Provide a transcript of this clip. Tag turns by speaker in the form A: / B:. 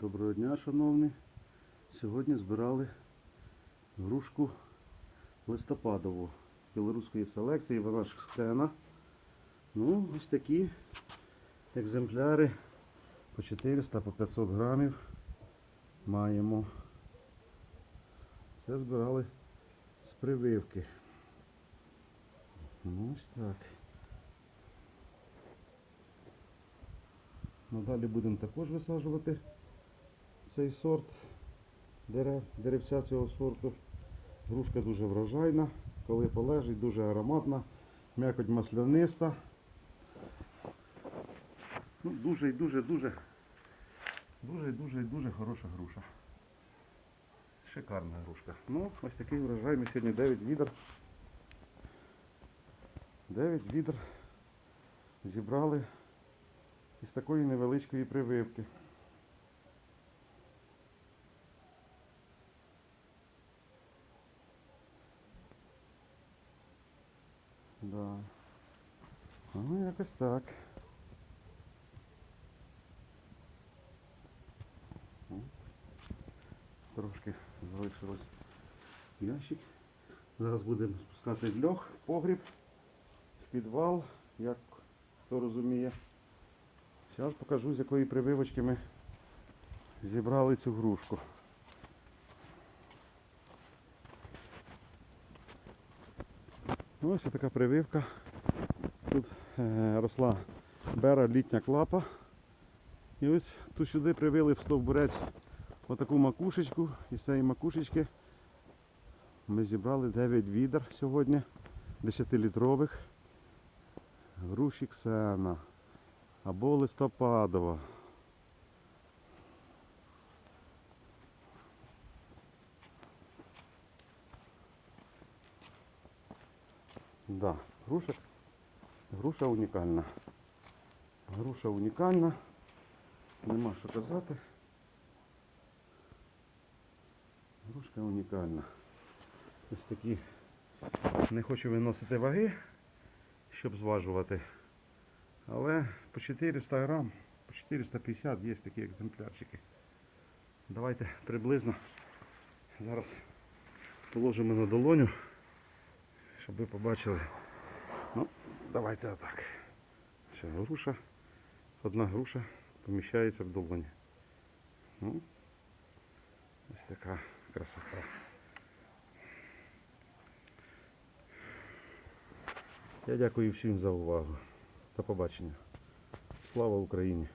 A: Доброго дня, шановні. Сьогодні збирали грушку листопадову білоруської селекції, вона ж сцена. Ну, ось такі екземпляри по 400 по 500 грамів маємо. Це збирали з прививки. Ну, ось так. Надалі будемо також висаджувати цей сорт дерев, деревця цього сорту. Грушка дуже врожайна, коли полежить, дуже ароматна, м'якоть масляниста. Ну, дуже і дуже, дуже, дуже дуже дуже хороша груша. Шикарна грушка. Ну, ось такий врожай. Ми сьогодні 9 відер. 9 відер зібрали із такої невеличкої прививки. Да. Ну, якось так. Трошки залишилось ящик. Зараз будемо спускати в льох, погріб, в підвал, як хто розуміє. Зараз покажу, з якої прививочки ми зібрали цю грушку. Ну, Ось така прививка. Тут е, росла бера літня клапа. І ось тут сюди привили в стовбурець отаку макушечку. І з цієї макушечки ми зібрали 9 відер сьогодні, 10-літрових груші Ксена або листопадова. Да, груша, груша унікальна. Груша унікальна. Нема що казати. Грушка унікальна. Ось такі. Не хочу виносити ваги, щоб зважувати. Але по 400 грам, по 450 є такі екземплярчики. Давайте приблизно зараз положимо на долоню, щоб ви побачили. Ну, давайте отак. Ще груша. Одна груша поміщається в долоні. Ну, ось така красота. Я дякую всім за увагу. До побачення. Слава Україні!